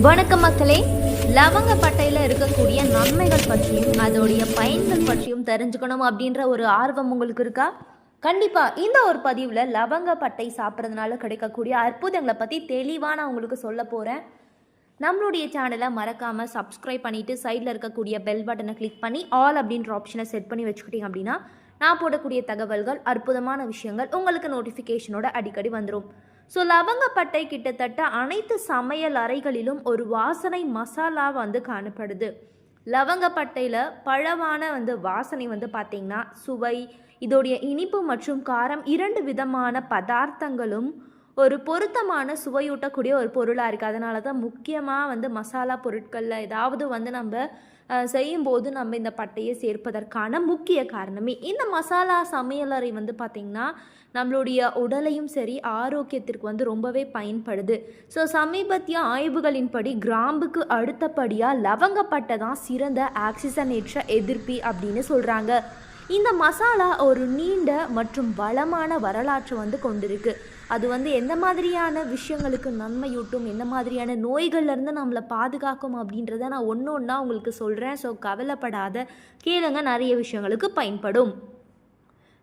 வணக்கம் மக்களே. லவங்க பட்டையில் இருக்கக்கூடிய நன்மைகள் பற்றியும் அதோடைய பயன்கள் பற்றியும் தெரிஞ்சுக்கணும் அப்படின்ற ஒரு ஆர்வம் உங்களுக்கு இருக்கா? கண்டிப்பாக இந்த ஒரு பதிவில் லவங்க பட்டை சாப்பிட்றதுனால கிடைக்கக்கூடிய அற்புதங்களை பற்றி தெளிவாக நான் உங்களுக்கு சொல்ல போகிறேன் நம்மளுடைய சேனலை மறக்காமல் சப்ஸ்கிரைப் பண்ணிவிட்டு சைடில் இருக்கக்கூடிய பெல் பட்டனை கிளிக் பண்ணி ஆல் அப்படின்ற ஆப்ஷனை செட் பண்ணி வச்சுக்கிட்டீங்க அப்படின்னா நான் போடக்கூடிய தகவல்கள் அற்புதமான விஷயங்கள் உங்களுக்கு நோட்டிஃபிகேஷனோட அடிக்கடி வந்துடும் ஸோ லவங்கப்பட்டை கிட்டத்தட்ட அனைத்து சமையல் அறைகளிலும் ஒரு வாசனை மசாலா வந்து காணப்படுது. லவங்கப்பட்டையில் பழமான வந்து வாசனை வந்து பார்த்திங்கன்னா சுவை இதோடைய இனிப்பு மற்றும் காரம் இரண்டு விதமான பதார்த்தங்களும் ஒரு பொருத்தமான சுவையூட்டக்கூடிய ஒரு பொருளாக இருக்குது அதனால தான் முக்கியமாக வந்து மசாலா பொருட்களில் ஏதாவது வந்து நம்ம செய்யும்போது நம்ம இந்த பட்டையை சேர்ப்பதற்கான முக்கிய காரணமே. இந்த மசாலா சமையலறை வந்து பார்த்திங்கன்னா நம்மளுடைய உடலையும் சரி ஆரோக்கியத்திற்கு வந்து ரொம்பவே பயன்படுது. ஸோ சமீபத்திய ஆய்வுகளின்படி கிராம்புக்கு அடுத்தபடியாக லவங்கப்பட்டை தான் சிறந்த ஆக்சிஜனேற்ற எதிர்ப்பி அப்படின்னு சொல்கிறாங்க இந்த மசாலா ஒரு நீண்ட மற்றும் வளமான வரலாற்றை வந்து கொண்டிருக்கு. அது வந்து எந்த மாதிரியான விஷயங்களுக்கு நன்மையூட்டும் எந்த மாதிரியான நோய்கள்லேருந்து நம்மளை பாதுகாக்கும் அப்படின்றத நான் ஒன்று ஒன்றா உங்களுக்கு சொல்கிறேன் ஸோ கவலைப்படாத கேளுங்க நிறைய விஷயங்களுக்கு பயன்படும்.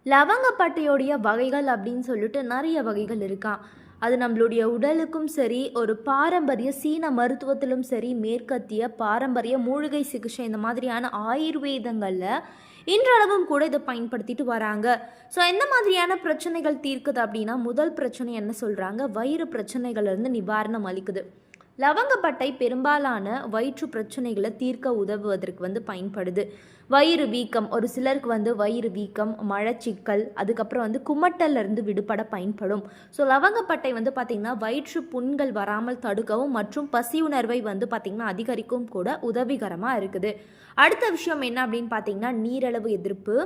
லவங்கப்பட்டையோடைய வகைகள் அப்படின்னு சொல்லிட்டு நிறைய வகைகள் இருக்கான் அது நம்மளுடைய உடலுக்கும் சரி ஒரு பாரம்பரிய சீன மருத்துவத்திலும் சரி மேற்கத்திய பாரம்பரிய மூலிகை சிகிச்சை இந்த மாதிரியான ஆயுர்வேதங்களில் இன்றளவும் கூட இதை பயன்படுத்திட்டு வராங்க. ஸோ எந்த மாதிரியான பிரச்சனைகள் தீர்க்குது அப்படின்னா முதல் பிரச்சனை என்ன சொல்கிறாங்க வயிறு பிரச்சனைகள்லேருந்து நிவாரணம் அளிக்குது. லவங்கப்பட்டை பெரும்பாலான வயிற்று பிரச்சனைகளை தீர்க்க உதவுவதற்கு வந்து பயன்படுது. வயிறு வீக்கம் ஒரு சிலருக்கு வந்து வயிறு வீக்கம் மழைச்சிக்கல் அதுக்கப்புறம் வந்து குமட்டல்லேருந்து விடுபட பயன்படும். ஸோ லவங்கப்பட்டை வந்து பார்த்திங்கன்னா வயிற்று புண்கள் வராமல் தடுக்கவும் மற்றும் பசி உணர்வை வந்து பார்த்திங்கன்னா அதிகரிக்கவும் கூட உதவிகரமாக இருக்குது. அடுத்த விஷயம் என்ன அப்படின்னு பார்த்தீங்கன்னா நீரளவு எதிர்ப்பு.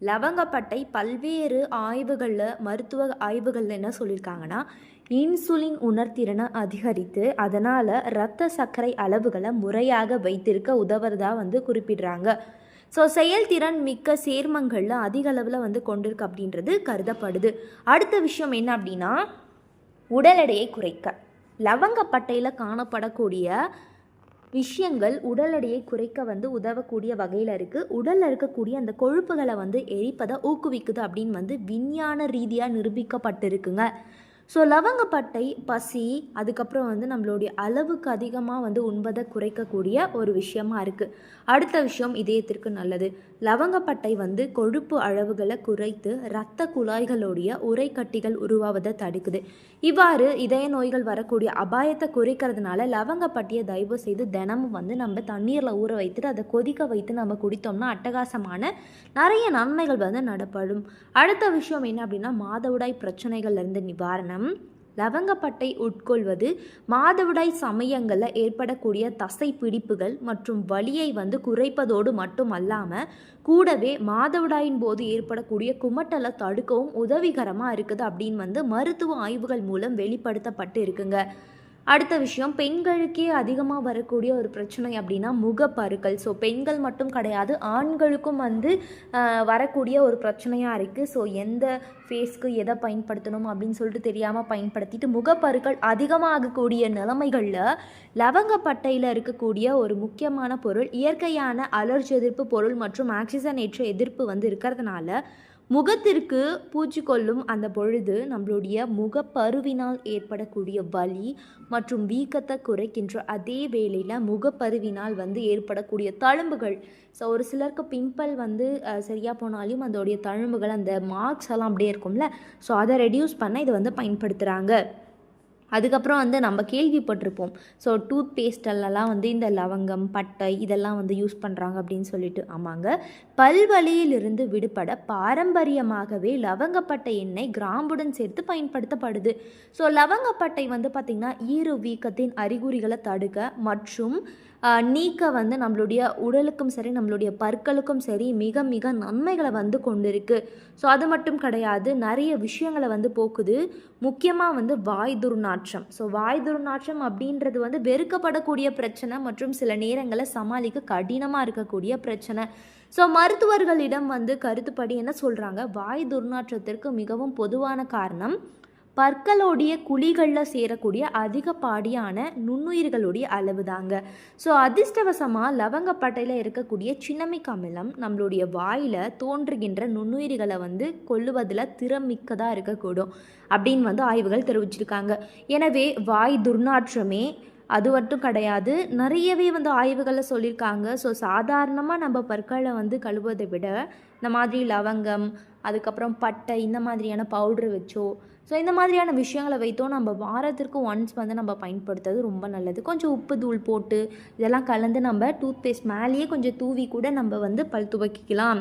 லவங்கப்பட்டை பல்வேறு ஆய்வுகளில் மருத்துவ ஆய்வுகளில் என்ன சொல்லியிருக்காங்கன்னா இன்சுலின் உணர்திறனை அதிகரித்து அதனால் இரத்த சர்க்கரை அளவுகளை முறையாக வைத்திருக்க உதவுறதா வந்து குறிப்பிடுறாங்க. ஸோ செயல்திறன் மிக்க சேர்மங்களில் அதிக அளவில் வந்து கொண்டிருக்கு அப்படின்றது கருதப்படுது. அடுத்த விஷயம் என்ன அப்படின்னா உடல் எடையை குறைக்க. லவங்கப்பட்டையில் காணப்படக்கூடிய விஷயங்கள் உடல் எடையை குறைக்க வந்து உதவக்கூடிய வகையில் இருக்குது உடலில் இருக்கக்கூடிய அந்த கொழுப்புகளை வந்து எரிப்பதை ஊக்குவிக்குது அப்படின்னு வந்து விஞ்ஞான ரீதியாக நிரூபிக்கப்பட்டிருக்குங்க. ஸோ லவங்கப்பட்டை பசி அதுக்கப்புறம் வந்து நம்மளுடைய அளவுக்கு அதிகமாக வந்து உண்பதை குறைக்கக்கூடிய ஒரு விஷயமா இருக்குது அடுத்த விஷயம் இதயத்திற்கு நல்லது. லவங்கப்பட்டை வந்து கொழுப்பு அளவுகளை குறைத்து இரத்த குழாய்களுடைய உரைக்கட்டிகள் உருவாவதை தடுக்குது. இவ்வாறு இதய நோய்கள் வரக்கூடிய அபாயத்தை குறைக்கிறதுனால லவங்கப்பட்டியை தயவு செய்து தினமும் வந்து நம்ம தண்ணீரில் ஊற வைத்துட்டு அதை கொதிக்க வைத்து நம்ம குடித்தோம்னா அட்டகாசமான நிறைய நன்மைகள் வந்து நடப்படும். அடுத்த விஷயம் என்ன அப்படின்னா மாதவிடாய் பிரச்சனைகள்லேருந்து நிவாரணம். லவங்கப்பட்டை உட்கொள்வது மாதவிடாய் சமயங்களில் ஏற்படக்கூடிய தசை பிடிப்புகள் மற்றும் வலியை வந்து குறைப்பதோடு மட்டுமல்லாமல் கூடவே மாதவிடாயின் போது ஏற்படக்கூடிய குமட்டலை தடுக்கவும் உதவிகரமாக இருக்குது அப்படின்னு வந்து மருத்துவ ஆய்வுகள் மூலம் வெளிப்படுத்தப்பட்டு இருக்குங்க. அடுத்த விஷயம் பெண்களுக்கே அதிகமாக வரக்கூடிய ஒரு பிரச்சனை அப்படின்னா முகப்பருக்கள். ஸோ பெண்கள் மட்டும் கிடையாது ஆண்களுக்கும் வந்து வரக்கூடிய ஒரு பிரச்சனையாக இருக்குது ஸோ எந்த ஃபேஸ்க்கு எதை பயன்படுத்தணும் அப்படின்னு சொல்லிட்டு தெரியாமல் பயன்படுத்திட்டு முகப்பருக்கள் அதிகமாகக்கூடிய நிலைமைகளில் லவங்கப்பட்டையில் இருக்கக்கூடிய ஒரு முக்கியமான பொருள் இயற்கையான அலர்ஜி எதிர்ப்பு பொருள் மற்றும் ஆக்சிஜனேற்ற எதிர்ப்பு வந்து இருக்கிறதுனால முகத்திற்கு பூச்சிக்கொள்ளும் அந்த பொழுது நம்மளுடைய முகப்பருவினால் ஏற்படக்கூடிய வலி மற்றும் வீக்கத்தை குறைக்கின்ற அதே வேளையில் முகப்பருவினால் வந்து ஏற்படக்கூடிய தழும்புகள். ஸோ ஒரு சிலருக்கு பிம்பிள் வந்து சரியாக போனாலும் அதோடைய தழும்புகள் அந்த மார்க்ஸ் எல்லாம் அப்படியே இருக்கும்ல. ஸோ அதை ரெடியூஸ் பண்ண இதை வந்து பயன்படுத்துகிறாங்க அதுக்கப்புறம் வந்து நம்ம கேள்விப்பட்டிருப்போம். ஸோ டூத் பேஸ்டெல்லாம் வந்து இந்த லவங்கம் பட்டை இதெல்லாம் வந்து யூஸ் பண்ணுறாங்க அப்படின்னு சொல்லிட்டு. ஆமாங்க. பல்வழியிலிருந்து விடுபட பாரம்பரியமாகவே லவங்கப்பட்டை எண்ணெய் கிராம்புடன் சேர்த்து பயன்படுத்தப்படுது. ஸோ லவங்கப்பட்டை வந்து பார்த்திங்கன்னா ஈறு வீக்கத்தின் அறிகுறிகளை தடுக்க மற்றும் நீக்க வந்து நம்மளுடைய உடலுக்கும் சரி நம்மளுடைய பற்களுக்கும் சரி மிக மிக நன்மைகளை வந்து கொண்டிருக்கு. ஸோ அது மட்டும் கிடையாது நிறைய விஷயங்களை வந்து போக்குது. முக்கியமாக வந்து வாய் துர்நாற்றம். ஸோ வாய் துர்நாற்றம் அப்படின்றது வந்து வெறுக்கப்படக்கூடிய பிரச்சனை மற்றும் சில நேரங்களை சமாளிக்க கடினமாக இருக்கக்கூடிய பிரச்சனை. ஸோ மருத்துவர்களிடம் வந்து கருத்துப்படி என்ன சொல்கிறாங்க வாய் துர்நாற்றத்திற்கு மிகவும் பொதுவான காரணம் பற்களுடைய குழிகளில் சேரக்கூடிய அதிகப்படியான நுண்ணுயிர்களுடைய அளவு தாங்க ஸோ அதிர்ஷ்டவசமாக லவங்கப்பட்டையில் இருக்கக்கூடிய சின்னமிக் அமிலம் நம்மளுடைய வாயில் தோன்றுகின்ற நுண்ணுயிர்களை வந்து கொல்லுவதில் திறமிக்கதாக இருக்கக்கூடும் அப்படின்னு வந்து ஆய்வுகள் தெரிவிச்சிருக்காங்க. எனவே வாய் துர்நாற்றமே அது மட்டும் கிடையாது நிறையவே வந்து ஆய்வுகளில் சொல்லியிருக்காங்க. ஸோ சாதாரணமாக நம்ம பற்களை வந்து கழுவுவதை விட இந்த மாதிரி லவங்கம் அதுக்கப்புறம் பட்டை இந்த மாதிரியான பவுட்ரு வச்சோ ஸோ இந்த மாதிரியான விஷயங்களை வைத்தோ நம்ம வாரத்திற்கு ஒன்ஸ் வந்து நம்ம பயன்படுத்துறது ரொம்ப நல்லது. கொஞ்சம் உப்பு தூள் போட்டு இதெல்லாம் கலந்து நம்ம டூத் பேஸ்ட் மேலேயே கொஞ்சம் தூவி கூட நம்ம வந்து பல் துவக்கிக்கலாம்.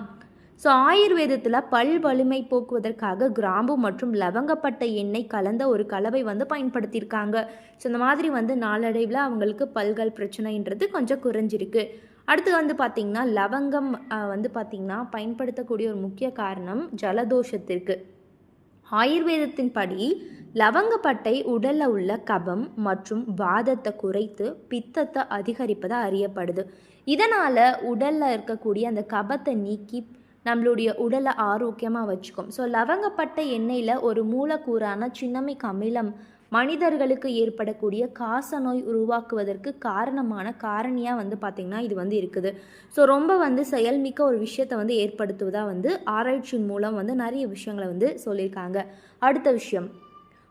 ஸோ ஆயுர்வேதத்தில் பல் வலிமை போக்குவதற்காக கிராம்பு மற்றும் லவங்கப்பட்ட எண்ணெய் கலந்த ஒரு கலவை வந்து பயன்படுத்தியிருக்காங்க. ஸோ இந்த மாதிரி வந்து நாளடைவில் அவங்களுக்கு பல்கள் பிரச்சனைன்றது கொஞ்சம் குறைஞ்சிருக்கு. அடுத்து வந்து பார்த்திங்கன்னா லவங்கம் வந்து பார்த்திங்கன்னா பயன்படுத்தக்கூடிய ஒரு முக்கிய காரணம் ஜலதோஷத்திற்கு. ஆயுர்வேதத்தின்படி லவங்கப்பட்டை உடலில் உள்ள கபம் மற்றும் வாதத்தை குறைத்து பித்தத்தை அதிகரிப்பதாக அறியப்படுது. இதனால் உடலில் இருக்கக்கூடிய அந்த கபத்தை நீக்கி நம்மளுடைய உடலை ஆரோக்கியமாக வச்சுக்கும். ஸோ லவங்கப்பட்டை எண்ணெயில் ஒரு மூலக்கூறான சின்னமிக் அமிலம் மனிதர்களுக்கு ஏற்படக்கூடிய காச நோய் உருவாக்குவதற்கு காரணமான காரணியாக வந்து பார்த்திங்கன்னா இது வந்து இருக்குது. ஸோ ரொம்ப வந்து செயல்மிக்க ஒரு விஷயத்தை வந்து ஏற்படுத்துவதாக வந்து ஆராய்ச்சியின் மூலம் வந்து நிறைய விஷயங்களை வந்து சொல்லியிருக்காங்க. அடுத்த விஷயம்.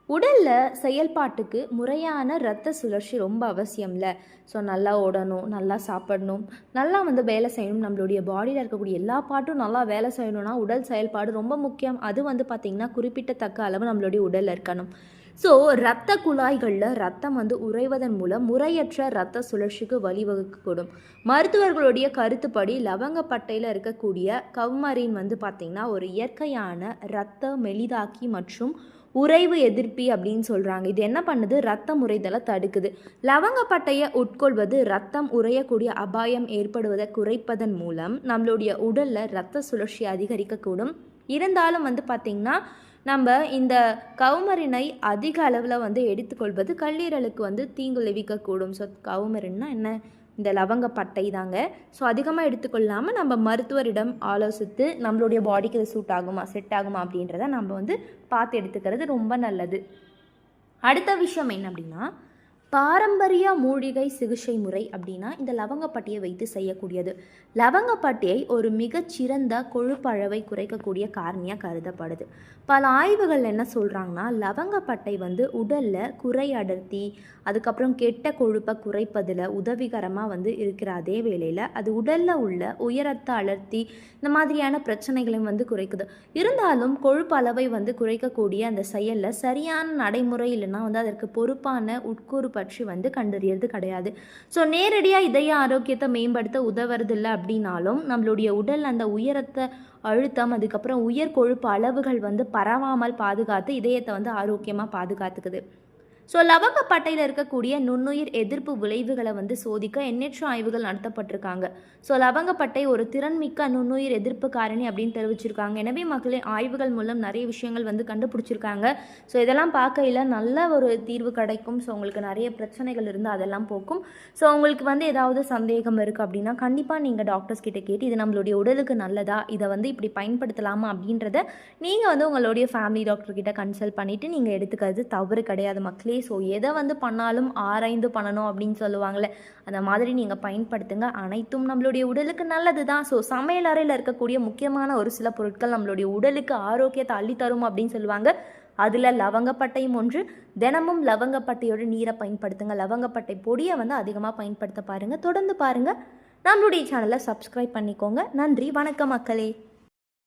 உடலில் செயல்பாட்டுக்கு முறையான இரத்த சுழற்சி ரொம்ப அவசியம்ல. ஸோ நல்லா ஓடணும் நல்லா சாப்பிடணும் நல்லா வந்து வேலை செய்யணும். நம்மளுடைய பாடியில் இருக்கக்கூடிய எல்லா பாட்டும் நல்லா வேலை செய்யணும்னா உடல் செயல்பாடு ரொம்ப முக்கியம். அது வந்து பார்த்திங்கன்னா குறிப்பிட்டத்தக்க அளவு நம்மளுடைய உடலில் இருக்கணும். ஸோ இரத்த குழாய்களில் ரத்தம் வந்து உறைவதன் மூலம் முறையற்ற இரத்த சுழற்சிக்கு வழிவகுக்கக்கூடும். மருத்துவர்களுடைய கருத்துப்படி லவங்கப்பட்டையில் இருக்கக்கூடிய கவ்மரின் வந்து பார்த்திங்கன்னா ஒரு இயற்கையான இரத்த மெலிதாக்கி மற்றும் உறைவு எதிர்ப்பி அப்படின்னு சொல்கிறாங்க இது என்ன பண்ணுது? ரத்தம் உறைதலை தடுக்குது. லவங்கப்பட்டையை உட்கொள்வது ரத்தம் உறையக்கூடிய அபாயம் ஏற்படுவதை குறைப்பதன் மூலம் நம்மளுடைய உடலில் ரத்த சுழற்சி அதிகரிக்கக்கூடும். இருந்தாலும் வந்து பார்த்திங்கன்னா நம்ம இந்த கவுமரினை அதிக அளவில் வந்து எடுத்துக்கொள்வது கல்லீரலுக்கு வந்து தீங்கு விளைவிக்கக்கூடும் ஸோ கவுமரின்னா என்ன? இந்த லவங்கப்பட்டை தாங்க. ஸோ அதிகமாக எடுத்துக்கொள்ளாமல் நம்ம மருத்துவரிடம் ஆலோசித்து நம்மளுடைய பாடிக்கு இது சூட் ஆகுமா செட் ஆகுமா அப்படின்றத நம்ம வந்து பார்த்து எடுத்துக்கிறது ரொம்ப நல்லது. அடுத்த விஷயம் என்ன அப்படின்னா பாரம்பரிய மூலிகை சிகிச்சை முறை அப்படின்னா இந்த லவங்கப்பட்டியை வைத்து செய்யக்கூடியது. லவங்கப்பட்டியை ஒரு மிகச்சிறந்த கொழுப்பளவை குறைக்கக்கூடிய காரணியாக கருதப்படுது. பல ஆய்வுகள் என்ன சொல்கிறாங்கன்னா லவங்கப்பட்டை வந்து உடலில் குறை அடர்த்தி அதுக்கப்புறம் கெட்ட கொழுப்பை குறைப்பதில் உதவிகரமாக வந்து இருக்கிற அதே வேளையில் அது உடலில் உள்ள உயரத்த அடர்த்தி இந்த மாதிரியான பிரச்சனைகளையும் வந்து குறைக்குது. இருந்தாலும் கொழுப்பு அளவை வந்து குறைக்கக்கூடிய அந்த செயலில் சரியான நடைமுறை இல்லைன்னா வந்து அதற்கு பொறுப்பான உட்கூறு பற்றி வந்து கண்டறியறது கிடையாது. ஸோ நேரடியாக இதய ஆரோக்கியத்தை மேம்படுத்த உதவுறது அப்படின்னாலும் நம்மளுடைய உடல் அந்த உயரத்தை அழுத்தம் அதுக்கப்புறம் உயர் கொழுப்பு அளவுகள் வந்து பரவாமல் பாதுகாத்து இதயத்தை வந்து ஆரோக்கியமாக பாதுகாத்துக்குது. ஸோ லவங்கப்பட்டையில் இருக்கக்கூடிய நுண்ணுயிர் எதிர்ப்பு விளைவுகளை வந்து சோதிக்க எண்ணற்ற ஆய்வுகள் நடத்தப்பட்டிருக்காங்க. ஸோ லவங்கப்பட்டை ஒரு திறன்மிக்க நுண்ணுயிர் எதிர்ப்பு காரணி அப்படின்னு தெரிவிச்சிருக்காங்க. எனவே மக்களே ஆய்வுகள் மூலம் நிறைய விஷயங்கள் வந்து கண்டுபிடிச்சிருக்காங்க. ஸோ இதெல்லாம் பார்க்கையில் நல்ல ஒரு தீர்வு கிடைக்கும். ஸோ உங்களுக்கு நிறைய பிரச்சனைகள் இருந்து அதெல்லாம் போக்கும். ஸோ உங்களுக்கு வந்து ஏதாவது சந்தேகம் இருக்குது அப்படின்னா கண்டிப்பாக நீங்கள் டாக்டர்ஸ் கிட்டே கேட்டு இது நம்மளுடைய உடலுக்கு நல்லதா? இதை வந்து இப்படி பயன்படுத்தலாமா அப்படின்றத நீங்கள் வந்து உங்களுடைய ஃபேமிலி டாக்டர் கிட்ட கன்சல்ட் பண்ணிவிட்டு நீங்கள் எடுத்துக்கிறது தவறு கிடையாது மக்களே. ஸோ எதை வந்து பண்ணாலும் ஆராய்ந்து பண்ணணும் அப்படின்னு சொல்லுவாங்கள்ல அந்த மாதிரி நீங்கள் பயன்படுத்துங்க. அனைத்தும் நம்மளுடைய உடலுக்கு நல்லது தான் ஸோ சமையல் அறையில் இருக்கக்கூடிய முக்கியமான ஒரு சில பொருட்கள் நம்மளுடைய உடலுக்கு ஆரோக்கியத்தை அள்ளித்தரும் அப்படின்னு சொல்லுவாங்க. அதில் லவங்கப்பட்டையும் ஒன்று. தினமும் லவங்கப்பட்டையோட நீரை பயன்படுத்துங்க. லவங்கப்பட்டை பொடியை வந்து அதிகமாக பயன்படுத்த பாருங்கள் தொடர்ந்து பாருங்கள் நம்மளுடைய சேனலை சப்ஸ்கிரைப் பண்ணிக்கோங்க. நன்றி. வணக்கம் மக்களே.